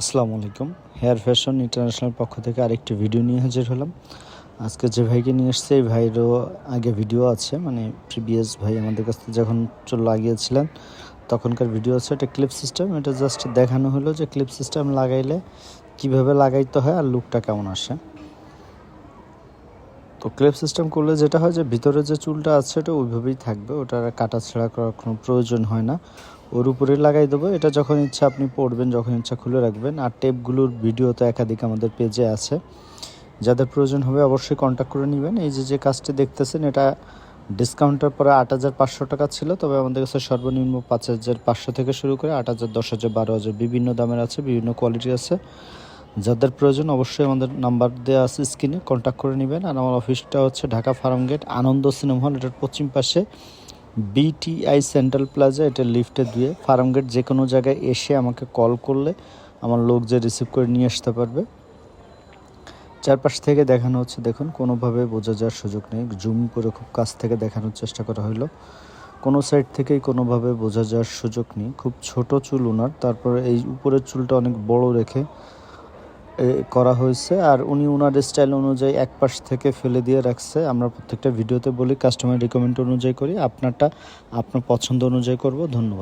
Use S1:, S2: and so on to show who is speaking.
S1: আসসালামু আলাইকুম। Hair fashion international পক্ষ থেকে আরেকটি ভিডিও নিয়ে হাজির হলাম। আজকে যে ভাইকে নিয়ে এসছে, এই ভাইয়েরও আগে ভিডিও আছে মানে প্রিভিয়াস ভাই আমাদের কাছ থেকে যখন লাগিয়েছিলেন, তখনকার ভিডিও আছে। এটা ক্লিপ সিস্টেম, এটা জাস্ট দেখানো হলো যে ক্লিপ সিস্টেম লাগাইলে কীভাবে লাগাইতে হয় আর লুকটা কেমন আসে। তো ক্লেপ সিস্টেম করলে যেটা হয় যে ভিতরে যে চুলটা আছে ওটা ওইভাবেই থাকবে। ওটা আর কাটা ছেঁড়া করার কোনো প্রয়োজন হয় না। ওর উপরে লাগাই দেবো। এটা যখন ইচ্ছা আপনি পড়বেন, যখন ইচ্ছা খুলে রাখবেন। আর টেপগুলোর ভিডিও তো একাধিক আমাদের পেজে আছে। যাদের প্রয়োজন হবে অবশ্যই কন্ট্যাক্ট করে নেবেন। এই যে যে কাজটি দেখতেছেন, এটা ডিসকাউন্টের পরে আট হাজার পাঁচশো টাকা ছিল। তবে আমাদের কাছে সর্বনিম্ন পাঁচ হাজার পাঁচশো থেকে শুরু করে আট হাজার, দশ হাজার, বারো হাজার বিভিন্ন দামের আছে, বিভিন্ন কোয়ালিটি আছে। যাদের প্রয়োজন অবশ্যই আমাদের নাম্বার দেওয়া আছে স্ক্রিনে কন্ট্যাক্ট করে নেবেন। আর আমার অফিসটা হচ্ছে Dhaka farm gate, Ananda cinema hall, এটার পশ্চিম পাশে। বিটিআই সেন্ট্রাল প্লাজা এটা লিফটে দুয়ে ফার্ম গেট যে কোনো জায়গায় এসে আমাকে কল করলে আমার লোক যে রিসিভ করে নিয়ে আসতে পারবে। চারপাশ থেকে দেখানো হচ্ছে, দেখুন, কোনোভাবে বোঝা যাওয়ার সুযোগ নেই। জুম করে খুব কাছ থেকে দেখানোর চেষ্টা করা হলো কোনো সাইড থেকেই কোনোভাবে বোঝা যাওয়ার সুযোগ নেই। খুব ছোট চুল ওনার তারপরে এই উপরের চুলটা অনেক বড় রেখে করা হয়েছে। আর উনি ওনার স্টাইল অনুযায়ী এক পাশ থেকে ফেলে দিয়ে রাখছে। আমরা প্রত্যেকটা ভিডিওতে বলি কাস্টমার রিকমেন্ড অনুযায়ী করি। আপনারটা আপনার পছন্দ অনুযায়ী করব। ধন্যবাদ।